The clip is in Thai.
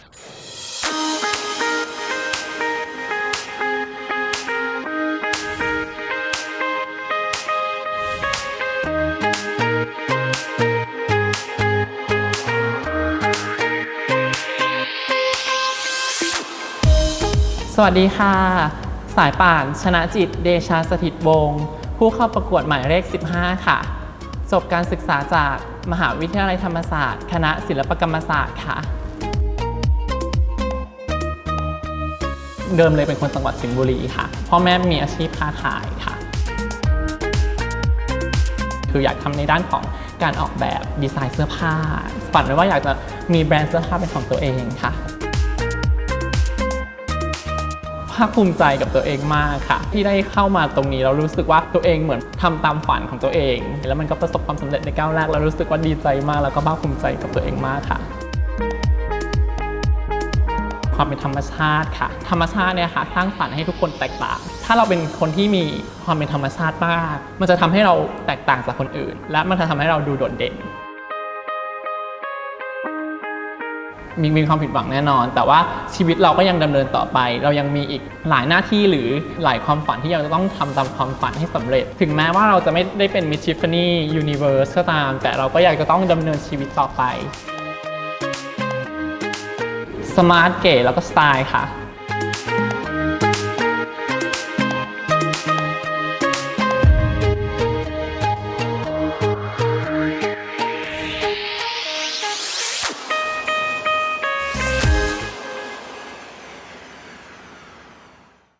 สวัสดีค่ะ สายป่าน ชนะจิต เดชาสถิตวงศ์ผู้เข้าประกวดหมายเลข 15 ค่ะ จบการศึกษาจากมหาวิทยาลัยธรรมศาสตร์ คณะศิลปกรรมศาสตร์ค่ะ เดิมเลยเป็นคนจังหวัดสิงห์บุรีค่ะ พ่อแม่มีอาชีพค้าขายค่ะ คืออยากทำในด้านของการออกแบบดีไซน์เสื้อผ้า ฝันไว้ว่าอยากจะมีแบรนด์เสื้อผ้าเป็นของตัวเองค่ะภาคภูมิใจกับตัวเองมากค่ะ ที่ได้เข้ามาตรงนี้เรารู้สึกว่าตัวเองเหมือนทำตามฝันของตัวเอง แล้วมันก็ประสบความสำเร็จในก้าวแรกแล้วรู้สึกว่าดีใจมากแล้วก็ภาคภูมิใจกับตัวเองมากค่ะ ความเป็นธรรมชาติค่ะ ธรรมชาติเนี่ยค่ะสร้างสรรค์ให้ทุกคนแตกต่าง ถ้าเราเป็นคนที่มีความเป็นธรรมชาติมาก มันจะทำให้เราแตกต่างจากคนอื่น และมันจะทำให้เราดูโดดเด่นมีมีความผิดหวังแน่นอน แต่ว่าชีวิตเราก็ยังดำเนินต่อไป เรายังมีอีกหลายหน้าที่หรือหลายความฝันที่ยังจะต้องทำตามความฝันให้สำเร็จ ถึงแม้ว่าเราจะไม่ได้เป็น Miss Tiffany Universe ก็ตาม แต่เราก็อยากจะต้องดำเนินชีวิตต่อไป สมาร์ทเก๋แล้วก็สไตล์ค่ะ